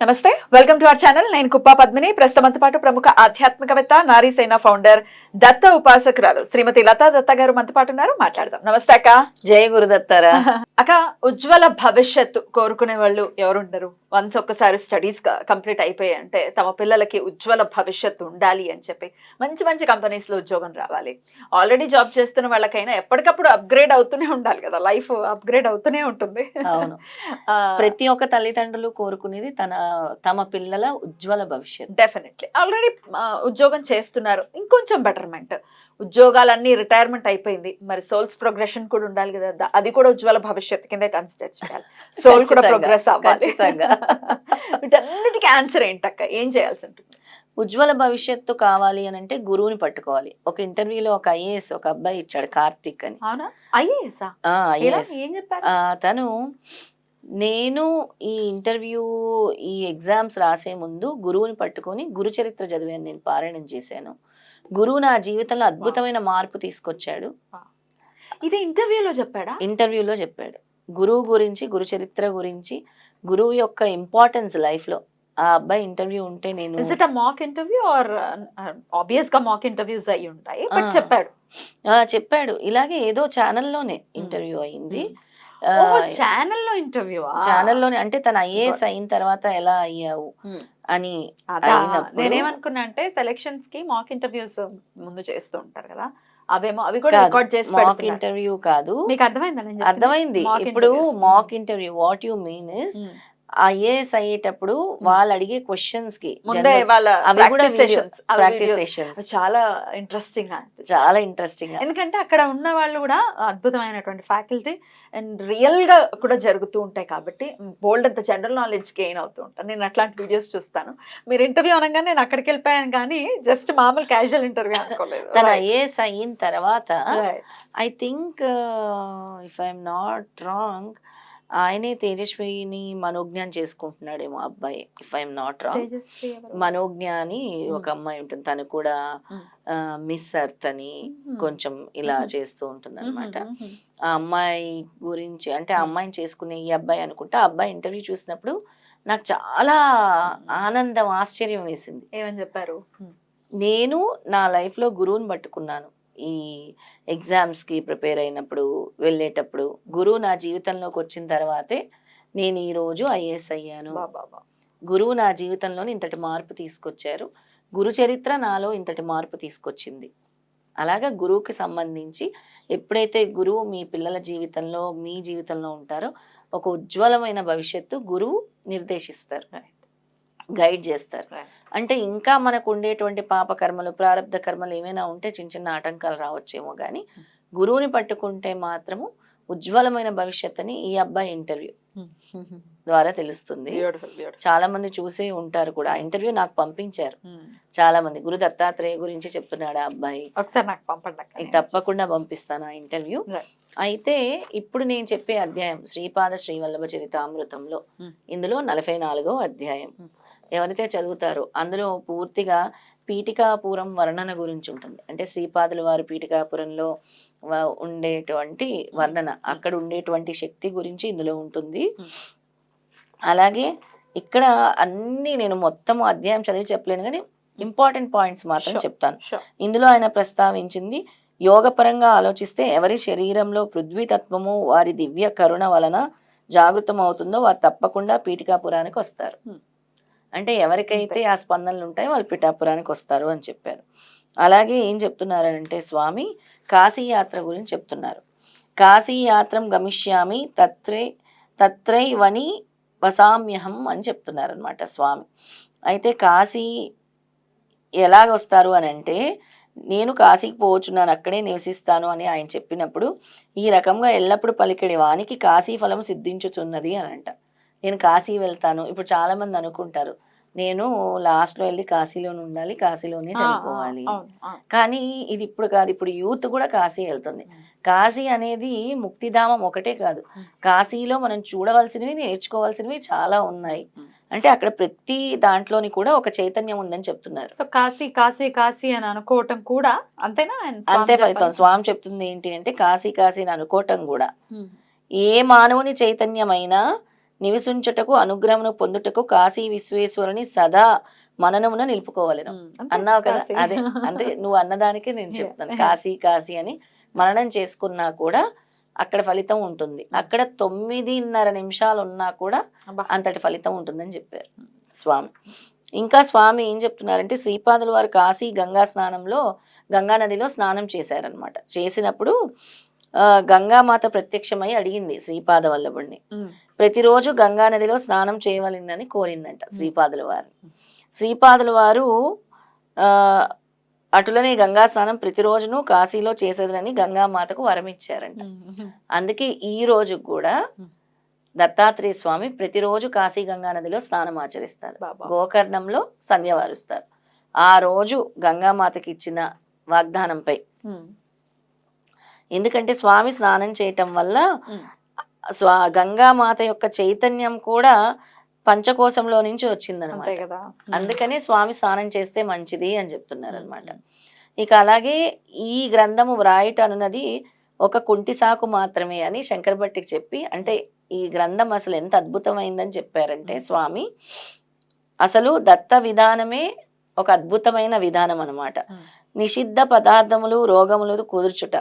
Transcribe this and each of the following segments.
నమస్తే welcome to our channel. నేను కుప్పా పద్మిని. ప్రస్తుతంతో పాటు ప్రముఖ ఆధ్యాత్మికవేత్త నారీసేన ఫౌండర్ దత్త ఉపాసకురాలు శ్రీమతి లతా దత్త గారు మనతో పాటు ఉన్నారు. మాట్లాడదాం. నమస్తే అక్క. జయ గురుదత్తారా. అక్క ఉజ్వల భవిష్యత్తు కోరుకునే వాళ్ళు ఎవరుండరు? వన్స్ ఒక్కసారి స్టడీస్ కంప్లీట్ అయిపోయాయి అంటే తమ పిల్లలకి ఉజ్వల భవిష్యత్తు ఉండాలి అని చెప్పి మంచి మంచి కంపెనీస్లో ఉద్యోగం రావాలి. ఆల్రెడీ జాబ్ చేస్తున్న వాళ్ళకైనా ఎప్పటికప్పుడు అప్గ్రేడ్ అవుతూనే ఉండాలి కదా. లైఫ్ అప్గ్రేడ్ అవుతూనే ఉంటుంది. ప్రతి ఒక్క తల్లిదండ్రులు కోరుకునేది తన తమ పిల్లల ఉజ్వల భవిష్యత్ డెఫినెట్లీ ఆల్రెడీ ఉద్యోగం చేస్తున్నారు. ఇంకొంచెం బెటర్మెంట్ ఉద్యోగాలన్నీ రిటైర్మెంట్ అయిపోయింది. మరి సోల్స్ ప్రోగ్రెషన్ కూడా ఉండాలి కదా. అది కూడా ఉజ్వల భవిష్యత్ కిందే కన్సిడర్ చేయాలి. సోల్ కూడా ప్రోగ్రెస్ అవ్వాలి. వీటన్నిటికీ ఆన్సర్ ఏంటక్క? ఏం చేయాల్సి ఉంటుంది? ఉజ్వల భవిష్యత్తు కావాలి అని అంటే గురువుని పట్టుకోవాలి. ఒక ఇంటర్వ్యూలో ఒక ఐఏఎస్ ఒక అబ్బాయి ఇచ్చాడు కార్తిక్ అని. ఐఏఎసా తను నేను ఈ ఇంటర్వ్యూ ఈ ఎగ్జామ్స్ రాసే ముందు గురువుని పట్టుకొని గురు చరిత్ర చదివాను నేను పారాయణం చేశాను. గురువు నా జీవితంలో అద్భుతమైన మార్పు తీసుకొచ్చాడు. ఇది ఇంటర్వ్యూలో చెప్పాడా? ఇంటర్వ్యూలో చెప్పాడు. గురువు గురించి గురు చరిత్ర గురించి గురువు యొక్క ఇంపార్టెన్స్ లైఫ్లో ఆ అబ్బాయి ఇంటర్వ్యూ ఉంటే నేను ఇట్ మాక్ ఇంటర్వ్యూ ఆర్ ఆబ్వియస్గా మాక్ ఇంటర్వ్యూస్ అయి ఉంటాయి? బట్. చెప్పాడు. చెప్పాడు. ఇలాగే ఏదో ఛానల్లోనే ఇంటర్వ్యూ అయింది ఆ, ఛానల్లో ఇంటర్వ్యూ ఛానల్లోనే అంటే తన ఐఏఎస్ అయిన తర్వాత ఎలా అయ్యావు. అని నేనేమనుకున్నా అంటే సెలక్షన్స్కి మాక్ ఇంటర్వ్యూస్ ముందు చేస్తూ ఉంటారు కదా అవేమో అవి కూడా రికార్డ్ చేసి మాక్. ఇంటర్వ్యూ కాదు మీకు అర్థమైందా? అర్థమైంది ఇప్పుడు. Mock interview what you mean is um. IAS అయ్యేటప్పుడు వాళ్ళు అడిగే క్వశ్చన్స్కి అవి కూడా ప్రాక్టీస్ సెషన్స్ చాలా ఇంట్రెస్టింగ్ చాలా ఇంట్రెస్టింగ్ ఎందుకంటే అక్కడ ఉన్న వాళ్ళు కూడా అద్భుతమైనటువంటి ఫ్యాకల్టీ అండ్ రియల్గా కూడా జరుగుతూ ఉంటాయి కాబట్టి బోల్డ్ అంత జనరల్ నాలెడ్జ్ గెయిన్ అవుతూ ఉంటాను నేను అట్లాంటి వీడియోస్ చూస్తాను. మీరు ఇంటర్వ్యూ అనగానే నేను అక్కడికి వెళ్ళిపోయాను కానీ జస్ట్ మామూలు క్యాజువల్ ఇంటర్వ్యూ అనుకోలేదు. తన ఐఏఎస్ అయిన తర్వాత. I think if I'm not wrong ఆయనే తేజస్విని మనోజ్ఞాన్ చేసుకుంటున్నాడేమో అబ్బాయి if I'm not wrong? Manogna అని ఒక. అమ్మాయి ఉంటుంది తను కూడా. మిస్ అర్త్ అని. కొంచెం ఇలా. చేస్తూ ఉంటుంది అనమాట ఆ అమ్మాయి గురించి అంటే ఆ. అమ్మాయిని చేసుకునే ఈ అబ్బాయి అనుకుంటా ఆ అబ్బాయి ఇంటర్వ్యూ చూసినప్పుడు నాకు చాలా ఆనందం ఆశ్చర్యం వేసింది ఏమని చెప్పారు నేను నా లైఫ్లో గురువుని పట్టుకున్నాను ఈ ఎగ్జామ్స్కి ప్రిపేర్ అయినప్పుడు వెళ్ళేటప్పుడు గురువు నా జీవితంలోకి వచ్చిన తర్వాతే నేను ఈరోజు ఐఏఎస్ అయ్యాను. గురువు నా జీవితంలో ఇంతటి మార్పు తీసుకొచ్చారు గురు చరిత్ర నాలో ఇంతటి మార్పు తీసుకొచ్చింది అలాగా గురువుకి సంబంధించి ఎప్పుడైతే గురువు మీ పిల్లల జీవితంలో మీ జీవితంలో ఉంటారో ఒక ఉజ్వలమైన భవిష్యత్తు గురువు నిర్దేశిస్తారు. గైడ్ చేస్తారు. అంటే ఇంకా మనకు ఉండేటువంటి పాప కర్మలు ప్రారంధ కర్మలు ఏమైనా ఉంటే చిన్న చిన్న ఆటంకాలు రావచ్చేమో కానీ గురువుని పట్టుకుంటే మాత్రము ఉజ్వలమైన భవిష్యత్తుని ఈ అబ్బాయి ఇంటర్వ్యూ ద్వారా తెలుస్తుంది. చాలా మంది చూసే ఉంటారు కూడా ఇంటర్వ్యూ నాకు పంపించారు మ్మ్. చాలా మంది గురు దత్తాత్రేయ గురించి చెప్తున్నాడు ఆ అబ్బాయి ఒకసారి నాకు పంపండి తప్పకుండా పంపిస్తాను ఆ ఇంటర్వ్యూ. అయితే ఇప్పుడు నేను చెప్పే అధ్యాయం శ్రీపాద శ్రీవల్లభ చరితామృతంలో Hmm. ఇందులో నలభై నాలుగో అధ్యాయం Hmm. ఎవరైతే చదువుతారో అందులో పూర్తిగా పీఠికాపురం వర్ణన గురించి ఉంటుంది అంటే శ్రీపాదుల వారు పీఠికాపురంలో ఉండేటువంటి వర్ణన అక్కడ ఉండేటువంటి శక్తి గురించి ఇందులో ఉంటుంది. అలాగే ఇక్కడ అన్ని నేను మొత్తం అధ్యాయం చదివి చెప్పలేను కానీ ఇంపార్టెంట్ పాయింట్స్ మాత్రం. చెప్తాను. ఇందులో ఆయన ప్రస్తావించింది యోగపరంగా ఆలోచిస్తే ఎవరి శరీరంలో పృథ్వీతత్వము వారి దివ్య కరుణ వలన జాగృతం అవుతుందో వారు తప్పకుండా పీఠికాపురానికి వస్తారు. అంటే ఎవరికైతే ఆ స్పందనలు ఉంటాయో వాళ్ళు పీఠాపురానికి వస్తారు అని చెప్పారు. అలాగే ఏం చెప్తున్నారంటే స్వామి కాశీ యాత్ర గురించి చెప్తున్నారు. కాశీ యాత్రం గమిష్యామి తత్రే తత్రై వని వసామ్యహం అని చెప్తున్నారు అనమాట స్వామి. అయితే కాశీ ఎలాగొస్తారు అని అంటే నేను కాశీకి పోవచ్చున్నాను అక్కడే నివసిస్తాను అని ఆయన చెప్పినప్పుడు ఈ రకంగా ఎల్లప్పుడూ పలికెడి వానికి కాశీ ఫలం సిద్ధించుచున్నది అని అంట నేను కాశీ వెళ్తాను ఇప్పుడు చాలా మంది అనుకుంటారు నేను లాస్ట్లో వెళ్ళి కాశీలోనే ఉండాలి కాశీలోనే చనిపోవాలి. కానీ ఇది ఇప్పుడు కాదు ఇప్పుడు యూత్ కూడా కాశీ వెళ్తుంది కాశీ అనేది ముక్తిధామం ఒకటే కాదు. కాశీలో మనం చూడవలసినవి నేర్చుకోవాల్సినవి చాలా ఉన్నాయి. అంటే అక్కడ ప్రతి దాంట్లోని కూడా ఒక చైతన్యం ఉందని చెప్తున్నారు సో కాశీ కాశీ కాశీ అని అనుకోవటం కూడా అంతేనా అంతే ఫలితం. స్వామి చెప్తుంది ఏంటి అంటే కాశీ కాశీ అని అనుకోవటం కూడా. ఏ మానవుని చైతన్యమైనా నివసించుటకు అనుగ్రహమును పొందుటకు కాశీ విశ్వేశ్వరుని సదా మననమున నిలుపుకోవాలను. అన్నావు కదా. అదే అంటే నువ్వు అన్నదానికే నేను. చెప్తాను. కాశీ కాశీ అని మననం చేసుకున్నా కూడా అక్కడ ఫలితం ఉంటుంది. అక్కడ తొమ్మిదిన్నర నిమిషాలు ఉన్నా కూడా. అంతటి ఫలితం ఉంటుందని చెప్పారు స్వామి. ఇంకా స్వామి ఏం చెప్తున్నారంటే శ్రీపాదుల వారు కాశీ గంగా స్నానంలో గంగా నదిలో స్నానం చేశారనమాట చేసినప్పుడు గంగామాత ప్రత్యక్షమై అడిగింది శ్రీపాద వల్లభుడిని ఉమ్. ప్రతిరోజు గంగా నదిలో స్నానం చేయవలెనని కోరిందంట శ్రీపాదుల వారిని శ్రీపాదుల వారు ఆ అటులనే గంగా స్నానం ప్రతిరోజును కాశీలో చేసేదని గంగామాతకు వరం ఇచ్చారంట ఉమ్. ఉమ్. అందుకే ఈ రోజు కూడా. దత్తాత్రేయ స్వామి ప్రతిరోజు కాశీ గంగా నదిలో స్నానం ఆచరిస్తారు. గోకర్ణంలో సంధ్య వారుస్తారు ఆ రోజు గంగామాతకి ఇచ్చిన వాగ్దానంపై. ఎందుకంటే స్వామి స్నానం చేయటం వల్ల. స్వా గంగామాత యొక్క చైతన్యం కూడా పంచకోశంలో నుంచి వచ్చిందనమాట. అందుకని స్వామి స్నానం చేస్తే మంచిది అని చెప్తున్నారు అనమాట ఇక అలాగే ఈ గ్రంథము వ్రాయట అనున్నది ఒక కుంటి సాకు మాత్రమే అని శంకర్ భట్టికి చెప్పి అంటే ఈ గ్రంథం అసలు ఎంత అద్భుతమైందని చెప్పారంటే స్వామి అసలు దత్త విధానమే ఒక అద్భుతమైన విధానం అన్నమాట ఉమ్. నిషిద్ధ పదార్థములు రోగములు కుదుర్చుట.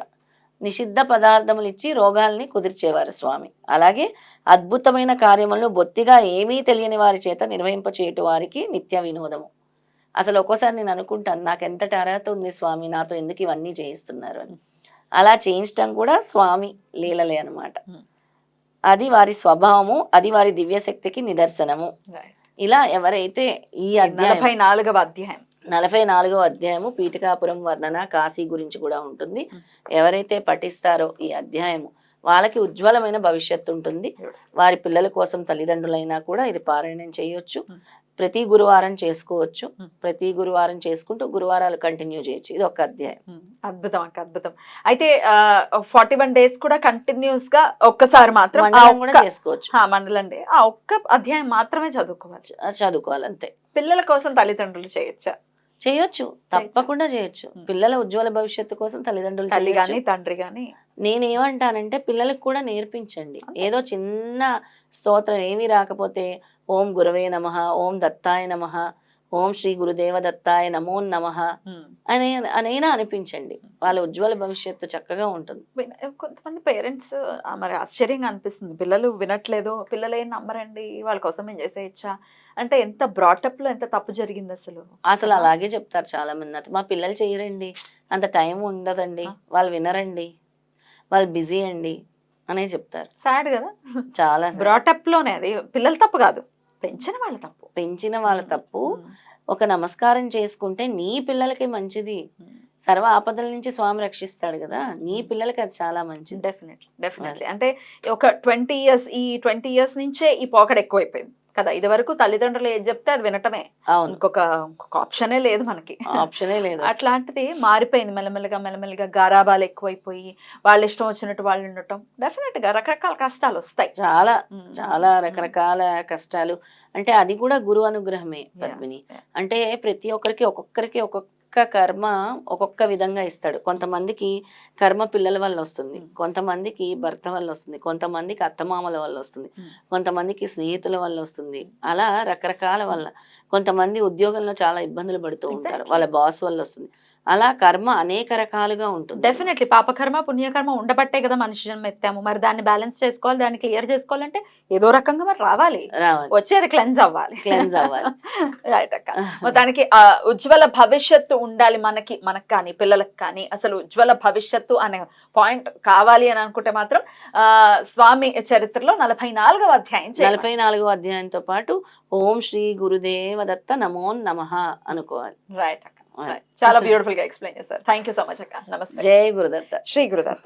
నిషిద్ధ పదార్థములు ఇచ్చి రోగాల్ని కుదిర్చేవారు స్వామి. అలాగే అద్భుతమైన కార్యములను బొత్తిగా ఏమీ తెలియని వారి చేత నిర్వహింపచేయటు వారికి నిత్య వినోదము. అసలు ఒక్కోసారి నేను అనుకుంటాను నాకు ఎంతటి అర్హత ఉంది స్వామి నాతో ఎందుకు ఇవన్నీ చేయిస్తున్నారు అని. అలా చేయించడం కూడా స్వామి లీలలే అన్నమాట. Hmm. అది వారి స్వభావము అది వారి దివ్యశక్తికి నిదర్శనము. ఇలా ఎవరైతే ఈ అధ్యాయం నలభై నాలుగవ అధ్యాయం. నలభై నాలుగో అధ్యాయము పీఠికాపురం వర్ణన కాశీ గురించి కూడా ఉంటుంది. ఎవరైతే పఠిస్తారో ఈ అధ్యాయము వాళ్ళకి ఉజ్వలమైన భవిష్యత్తు ఉంటుంది. వారి పిల్లల కోసం తల్లిదండ్రులైనా కూడా ఇది పారాయణం చేయొచ్చు. ప్రతి గురువారం చేసుకోవచ్చు. ప్రతి గురువారం చేసుకుంటూ గురువారాలు కంటిన్యూ చేయొచ్చు ఇది ఒక అధ్యాయం. అద్భుతం అక్క అద్భుతం అయితే ఫార్టీ వన్ డేస్ కూడా కంటిన్యూస్గా ఒక్కసారి మాత్రం మండలం కూడా చేసుకోవచ్చు ఆ, మండలండి ఆ ఒక్క అధ్యాయం మాత్రమే చదువుకోవాలి చ- చదువుకోవాలి అంతే పిల్లల కోసం తల్లిదండ్రులు చేయొచ్చా చేయొచ్చు. తప్పకుండా చేయొచ్చు. పిల్లల ఉజ్వల భవిష్యత్తు కోసం తల్లిదండ్రులు తల్లి. గాని తండ్రి గాని. నేనేమంటానంటే పిల్లలకు కూడా నేర్పించండి. ఏదో చిన్న స్తోత్రం ఏమీ రాకపోతే ఓం గురవే నమ ఓం దత్తాయ నమ ఓం శ్రీ గురుదేవ దత్తాయ నమో నమ. అనే అనైనా అనిపించండి. వాళ్ళ ఉజ్వల భవిష్యత్తు చక్కగా ఉంటుంది. కొంతమంది పేరెంట్స్ మరి ఆశ్చర్యంగా అనిపిస్తుంది. పిల్లలు వినట్లేదు పిల్లలు ఏం నమ్మరండి వాళ్ళ కోసం మేము చేసేయచ్చా అంటే ఎంత బ్రాటప్లో ఎంత తప్పు జరిగింది అసలు? అసలు అలాగే చెప్తారు చాలా మంది మా పిల్లలు చేయరండి అంత టైం ఉండదండి. వాళ్ళు వినరండి వాళ్ళు బిజీ అండి అనే చెప్తారు. సాడ్ కదా? చాలా. బ్రాటప్లోనే అది పిల్లల తప్పు కాదు పెంచిన వాళ్ళ తప్పు. పెంచిన వాళ్ళ తప్పు. ఒక నమస్కారం చేసుకుంటే నీ పిల్లలకి మంచిది. సర్వ ఆపదల నుంచి స్వామి రక్షిస్తాడు కదా నీ పిల్లలకి అది చాలా మంచిది. డెఫినెట్లీ డెఫినెట్లీ అంటే ఒక ట్వంటీ ఇయర్స్ ఈ ట్వంటీ ఇయర్స్ నుంచే ఈ పోకడ ఎక్కువైపోయింది. కదా ఇది వరకు తల్లిదండ్రులు ఏది చెప్తే అది వినటమే. ఇంకొక ఇంకొక ఆప్షనే లేదు మనకి. ఆప్షనే లేదు. అట్లాంటిది మారిపోయింది మెల్లమెల్లగా మెల్లమెల్లగా గారాబాలు ఎక్కువైపోయి వాళ్ళ ఇష్టం వచ్చినట్టు వాళ్ళు ఉండటం. డెఫినెట్గా రకరకాల కష్టాలు వస్తాయి. చాలా. చాలా రకరకాల కష్టాలు. అంటే అది కూడా గురు అనుగ్రహమే పద్మిని. అంటే ప్రతి ఒక్కరికి ఒక్కొక్కరికి ఒక్కొక్క కర్మ ఒక్కొక్క విధంగా ఇస్తాడు. కొంతమందికి కర్మ పిల్లల వల్ల వస్తుంది. కొంతమందికి భర్త వల్ల వస్తుంది. కొంతమందికి అత్తమామల వల్ల వస్తుంది. కొంతమందికి స్నేహితుల వల్ల వస్తుంది. అలా రకరకాల వల్ల. కొంతమంది ఉద్యోగంలో చాలా ఇబ్బందులు పడుతూ ఉంటారు. వాళ్ళ బాస్ వల్ల వస్తుంది. అలా కర్మ అనేక రకాలుగా ఉంటుంది. డెఫినెట్లీ పాపకర్మ పుణ్యకర్మ ఉండబట్టే కదా మనిషి జన్మ ఎత్తాము మరి దాన్ని బ్యాలెన్స్ చేసుకోవాలి దాన్ని క్లియర్ చేసుకోవాలంటే ఏదో రకంగా మరి రావాలి. వచ్చేది క్లెన్స్ అవ్వాలి. Cleanse అవ్వాలి. రైట్ అక్క. మొత్తానికి ఆ ఉజ్వల భవిష్యత్తు ఉండాలి మనకి మనకు కానీ పిల్లలకు కానీ. అసలు ఉజ్వల భవిష్యత్తు అనే పాయింట్ కావాలి అని అనుకుంటే మాత్రం ఆ స్వామి చరిత్రలో నలభై నాలుగవ అధ్యాయం. నలభై నాలుగో అధ్యాయంతో పాటు ఓం శ్రీ గురుదేవ దత్త నమో నమః అనుకోవాలి. రైట్ అక్క. చాలా బ్యూటిఫుల్గా ఎక్స్ప్లెయిన్ చేశారు థ్యాంక్ యూ సో మచ్ అక్క నమస్తే జై గురుదత్త శ్రీ గురుదత్త